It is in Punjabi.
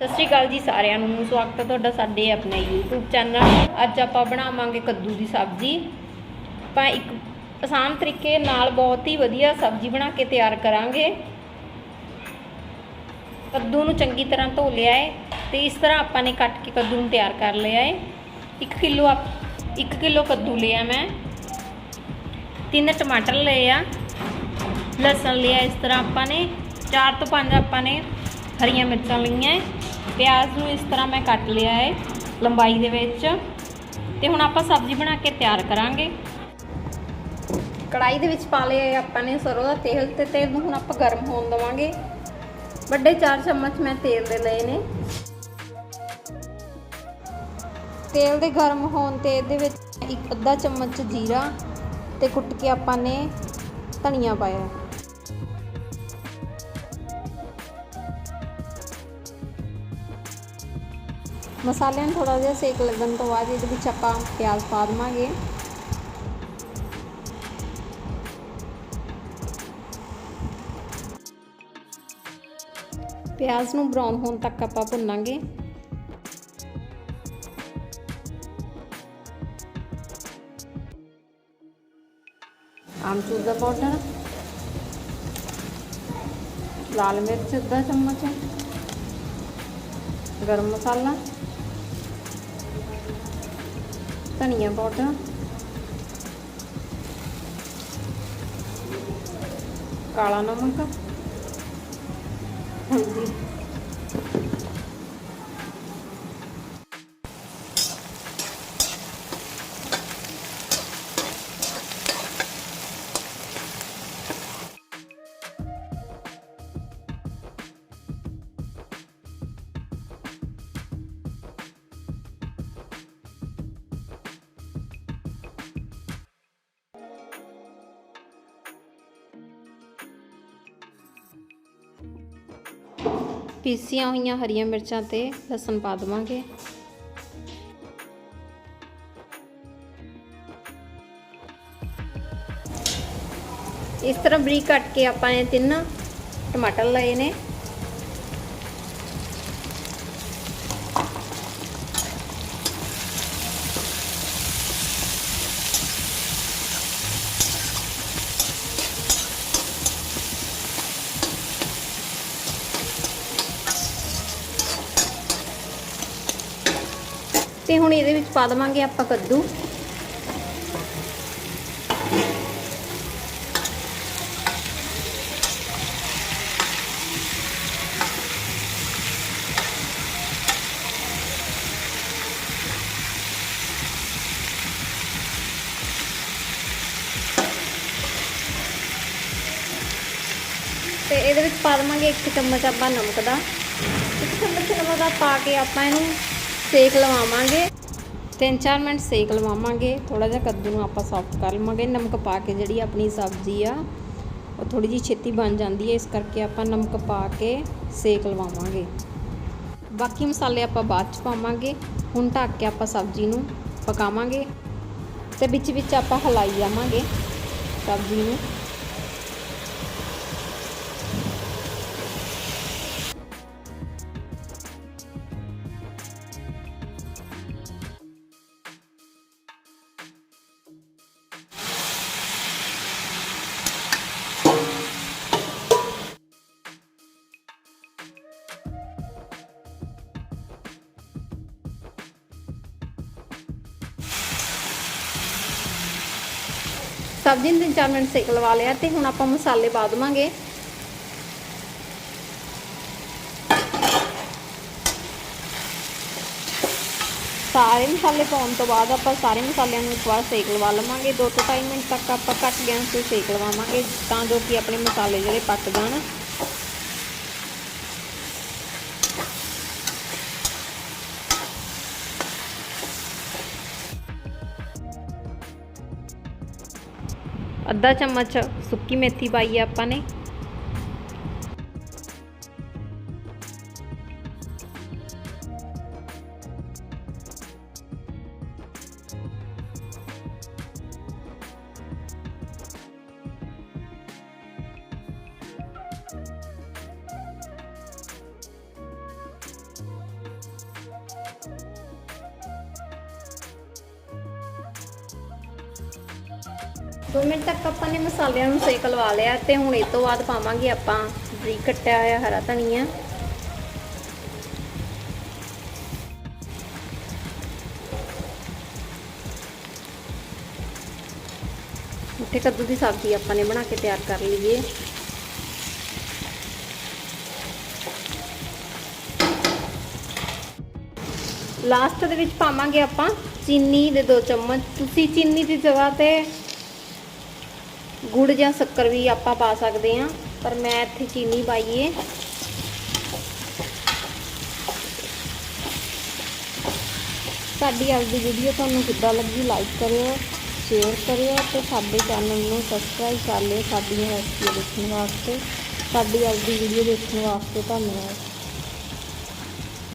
ਸਤਿ ਸ਼੍ਰੀ ਅਕਾਲ ਜੀ ਸਾਰਿਆਂ ਨੂੰ। ਸਵਾਗਤ ਹੈ ਤੁਹਾਡਾ ਸਾਡੇ ਆਪਣੇ YouTube ਚੈਨਲ ਅੱਜ ਆਪਾਂ ਬਣਾਵਾਂਗੇ ਕੱਦੂ ਦੀ ਸਬਜ਼ੀ। ਆਪਾਂ ਇੱਕ ਆਸਾਨ ਤਰੀਕੇ ਨਾਲ ਬਹੁਤ ਹੀ ਵਧੀਆ ਸਬਜ਼ੀ ਬਣਾ ਕੇ ਤਿਆਰ ਕਰਾਂਗੇ। ਕੱਦੂ ਨੂੰ ਚੰਗੀ ਤਰ੍ਹਾਂ ਧੋ ਲਿਆ ਹੈ ਤੇ ਇਸ ਤਰ੍ਹਾਂ ਆਪਾਂ ਨੇ ਕੱਟ ਕੇ ਕੱਦੂ ਨੂੰ ਤਿਆਰ ਕਰ ਲਿਆ ਹੈ। 1 ਕਿਲੋ 1 ਕਿਲੋ ਕੱਦੂ ਲਿਆ ਮੈਂ। ਤਿੰਨ ਟਮਾਟਰ ਲਏ ਆ। ਲਸਣ ਲਿਆ ਇਸ ਤਰ੍ਹਾਂ ਆਪਾਂ ਨੇ। 4 ਤੋਂ 5 ਆਪਾਂ ਨੇ ਹਰੀਆਂ ਮਿਰਚਾਂ ਲਈਆਂ ਹੈ। ਪਿਆਜ਼ ਨੂੰ ਇਸ ਤਰ੍ਹਾਂ ਮੈਂ ਕੱਟ ਲਿਆ ਹੈ ਲੰਬਾਈ ਦੇ ਵਿੱਚ ਤੇ ਹੁਣ ਆਪਾਂ ਸਬਜ਼ੀ ਬਣਾ ਕੇ ਤਿਆਰ ਕਰਾਂਗੇ। ਕੜਾਈ ਦੇ ਵਿੱਚ ਪਾ ਲਿਆ ਆਪਾਂ ਨੇ ਸਰੋਂ ਦਾ ਤੇਲ ਤੇ ਤੇਲ ਨੂੰ ਹੁਣ ਆਪਾਂ ਗਰਮ ਹੋਣ ਦਵਾਂਗੇ। ਵੱਡੇ 4 ਚਮਚ ਮੈਂ ਤੇਲ ਦੇ ਲਏ ਨੇ। ਤੇਲ ਦੇ ਗਰਮ ਹੋਣ ਤੇ ਇਹਦੇ ਵਿੱਚ ਇੱਕ ਅੱਧਾ ਚਮਚ ਜੀਰਾ ਤੇ ਕੁੱਟ ਕੇ ਆਪਾਂ ਨੇ ਧਨੀਆ ਪਾਇਆ। ਮਸਾਲਿਆਂ ਨੂੰ ਥੋੜਾ ਜਿਹਾ ਸੇਕ ਲੱਗਣ ਤੋਂ ਬਾਅਦ ਇਹਦੇ ਵਿੱਚ ਆਪਾਂ ਪਿਆਜ਼ ਪਾ ਦੇਵਾਂਗੇ। ਪਿਆਜ਼ ਨੂੰ ਬਰਾਊਨ ਹੋਣ ਤੱਕ ਆਪਾਂ ਭੁੰਨਾਂਗੇ। ਆਮਚੂਰ ਦਾ ਪਾਊਡਰ। ਲਾਲ ਮਿਰਚ ਅੱਧਾ ਚਮਚ। ਗਰਮ ਮਸਾਲਾ। ਧਨੀਆ ਪਾਊਡਰ। ਕਾਲਾ ਨਮਕ। ਹਾਂਜੀ। ਪੀਸੀਆਂ ਹੋਈਆਂ ਹਰੀਆਂ ਮਿਰਚਾਂ ਤੇ ਲਸਣ ਪਾ ਦੇਵਾਂਗੇ। ਇਸ ਤਰ੍ਹਾਂ ਬਰੀਕ ਕੱਟ ਕੇ ਆਪਾਂ ਨੇ ਤਿੰਨ ਟਮਾਟਰ ਲਏ ਨੇ। ਤੇ ਹੁਣ ਇਹਦੇ ਵਿੱਚ ਪਾ ਦਵਾਂਗੇ ਆਪਾਂ ਕੱਦੂ। ਤੇ ਇਹਦੇ ਵਿੱਚ ਪਾ ਦਵਾਂਗੇ ਇੱਕ ਚਮਚ ਆਪਾਂ ਨਮਕ ਦਾ। ਇੱਕ ਚਮਚ ਨਮਕ ਦਾ ਪਾ ਕੇ ਆਪਾਂ ਇਹਨੂੰ ਸੇਕ ਲਵਾਵਾਂਗੇ। 3-4 ਮਿੰਟ ਸੇਕ ਲਵਾਵਾਂਗੇ। ਥੋੜਾ ਜਿਹਾ ਕੱਦੂ ਨੂੰ ਆਪਾਂ ਸੌਫਟ ਕਰ ਲਵਾਂਗੇ। ਨਮਕ ਪਾ ਕੇ ਜਿਹੜੀ ਆਪਣੀ ਸਬਜ਼ੀ ਆ, ਉਹ ਥੋੜੀ ਜਿਹੀ ਛੇਤੀ ਬਣ ਜਾਂਦੀ ਹੈ। ਇਸ ਕਰਕੇ ਆਪਾਂ ਨਮਕ ਪਾ ਕੇ ਸੇਕ ਲਵਾਵਾਂਗੇ। ਬਾਕੀ ਮਸਾਲੇ ਆਪਾਂ ਬਾਅਦ ਚ ਪਾਵਾਂਗੇ। ਹੁਣ ਢੱਕ ਕੇ ਆਪਾਂ ਸਬਜ਼ੀ ਨੂੰ ਪਕਾਵਾਂਗੇ। ਤੇ ਵਿੱਚ ਵਿੱਚ ਆਪਾਂ ਹਲਾਈ ਜਾਵਾਂਗੇ ਸਬਜ਼ੀ ਨੂੰ। ਸਬਜ਼ੀ ਨੂੰ 3-4 ਮਿੰਟ ਸੇਕ ਲਵਾ ਲਿਆ ਤੇ ਹੁਣ ਆਪਾਂ ਮਸਾਲੇ ਪਾ ਦਵਾਂਗੇ। ਸਾਰੇ ਮਸਾਲੇ ਪਾਉਣ ਤੋਂ ਬਾਅਦ ਆਪਾਂ ਸਾਰੇ ਮਸਾਲਿਆਂ ਨੂੰ ਇੱਕ ਵਾਰ ਸੇਕ ਲਵਾ ਲਵਾਂਗੇ। 2 ਤੋਂ 2.5 ਮਿੰਟ ਤੱਕ ਆਪਾਂ ਘੱਟ ਗੈਸ ਤੇ ਸੇਕ ਲਵਾਵਾਂਗੇ ਤਾਂ ਜੋ ਕਿ ਆਪਣੇ ਮਸਾਲੇ ਜਿਹੜੇ ਪੱਕ ਜਾਣ। ਅੱਧਾ ਚਮਚ ਸੁੱਕੀ ਮੇਥੀ ਪਾਈ ਹੈ ਆਪਾਂ ਨੇ। 2 ਮਿੰਟ ਤੱਕ ਆਪਾਂ ਨੇ ਮਸਾਲਿਆਂ ਨੂੰ ਸੇਕ ਲਵਾ ਲਿਆ ਤੇ ਹੁਣ ਇਸ ਤੋਂ ਬਾਅਦ ਪਾਵਾਂਗੇ ਆਪਾਂ ਬਰੀਕ ਕੱਟਿਆ ਹੋਇਆ ਹਰਾ ਧਨੀਆ। ਮਿੱਠੇ ਕੱਦੂ ਦੀ ਸਬਜ਼ੀ ਆਪਾਂ ਨੇ ਬਣਾ ਕੇ ਤਿਆਰ ਕਰ ਲਈਏ ਲਾਸਟ ਦੇ ਵਿੱਚ ਪਾਵਾਂਗੇ ਆਪਾਂ ਚੀਨੀ ਦੇ 2 ਚਮਚ। ਤੁਸੀਂ ਚੀਨੀ ਦੀ ਜਗ੍ਹਾ ਤੇ ਗੁੜ ਜਾਂ ਸ਼ੱਕਰ ਵੀ ਆਪਾਂ ਪਾ ਸਕਦੇ ਹਾਂ, ਪਰ ਮੈਂ ਇੱਥੇ ਚੀਨੀ ਪਾਈਏ ਸਾਡੀ ਅੱਜ ਦੀ ਵੀਡੀਓ ਤੁਹਾਨੂੰ ਕਿੱਦਾਂ ਲੱਗੀ ਲਾਈਕ ਕਰਿਓ ਸ਼ੇਅਰ ਕਰਿਓ ਤੇ ਸਾਡੇ ਚੈਨਲ ਨੂੰ ਸਬਸਕ੍ਰਾਈਬ ਕਰ ਲਿਓ ਸਾਡੀਆਂ ਰੈਸਪੀਆਂ ਦੇਖਣ ਵਾਸਤੇ। ਸਾਡੀ ਅੱਜ ਦੀ ਵੀਡੀਓ ਦੇਖਣ ਵਾਸਤੇ ਧੰਨਵਾਦ।